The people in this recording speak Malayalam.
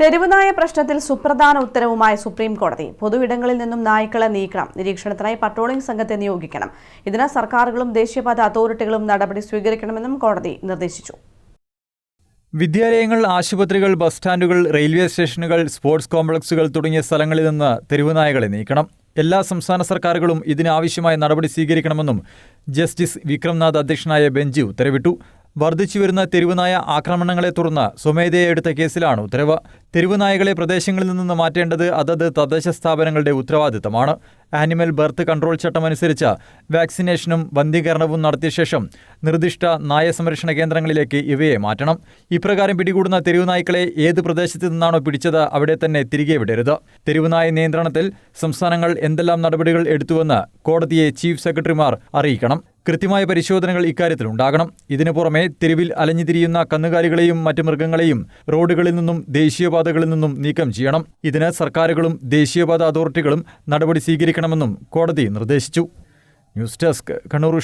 തെരുവുനായ പ്രശ്നത്തിൽ സുപ്രധാന ഉത്തരവുമായി സുപ്രീം കോടതി. പൊതുവിടങ്ങളിൽ നിന്നും നായ്ക്കളെ നീക്കണം. നിരീക്ഷണത്തിനായി പട്രോളിംഗ് സംഘത്തെ നിയോഗിക്കണം. ഇതിന് സർക്കാരുകളും ദേശീയപാത അതോറിറ്റികളും നടപടി സ്വീകരിക്കണമെന്നും കോടതി നിർദ്ദേശിച്ചു. വിദ്യാലയങ്ങൾ ആശുപത്രികൾ ബസ് സ്റ്റാൻഡുകൾ റെയിൽവേ സ്റ്റേഷനുകൾ സ്പോർട്സ് കോംപ്ലക്സുകൾ തുടങ്ങിയ സ്ഥലങ്ങളിൽ നിന്ന് തെരുവുനായകളെ നീക്കണം. എല്ലാ സംസ്ഥാന സർക്കാരുകളും ഇതിനാവശ്യമായ നടപടി സ്വീകരിക്കണമെന്നും ജസ്റ്റിസ് വിക്രംനാഥ് അധ്യക്ഷനായ ബെഞ്ച് ഉത്തരവിട്ടു. വർദ്ധിച്ചുവരുന്ന തെരുവുനായ ആക്രമണങ്ങളെ തുടർന്ന് സ്വമേധയെ എടുത്ത കേസിലാണ് ഉത്തരവ്. തെരുവുനായകളെ പ്രദേശങ്ങളിൽ നിന്ന് മാറ്റേണ്ടത് അതത് തദ്ദേശ സ്ഥാപനങ്ങളുടെ ഉത്തരവാദിത്തമാണ്. ആനിമൽ ബർത്ത് കൺട്രോൾ ചട്ടമനുസരിച്ച് വാക്സിനേഷനും വന്ധീകരണവും നടത്തിയ ശേഷം നിർദ്ദിഷ്ട നായ സംരക്ഷണ കേന്ദ്രങ്ങളിലേക്ക് ഇവയെ മാറ്റണം. ഇപ്രകാരം പിടികൂടുന്ന തെരുവുനായ്ക്കളെ ഏത് പ്രദേശത്തു നിന്നാണോ പിടിച്ചത് അവിടെ തന്നെ തിരികെ വിടരുത്. തെരുവുനായ നിയന്ത്രണത്തിൽ സംസ്ഥാനങ്ങൾ എന്തെല്ലാം നടപടികൾ എടുത്തുവെന്ന് കോടതിയെ ചീഫ് സെക്രട്ടറിമാർ അറിയിക്കണം. കൃത്യമായ പരിശോധനകൾ ഇക്കാര്യത്തിൽ ഉണ്ടാകണം. ഇതിനു പുറമെ തെരുവിൽ അലഞ്ഞുതിരിയുന്ന കന്നുകാലികളെയും മറ്റു മൃഗങ്ങളെയും റോഡുകളിൽ നിന്നും ദേശീയപാതകളിൽ നിന്നും നീക്കം ചെയ്യണം. ഇതിന് സർക്കാരുകളും ദേശീയപാത അതോറിറ്റികളും നടപടി സ്വീകരിക്കണമെന്നും കോടതി നിർദ്ദേശിച്ചു. News desk Kannur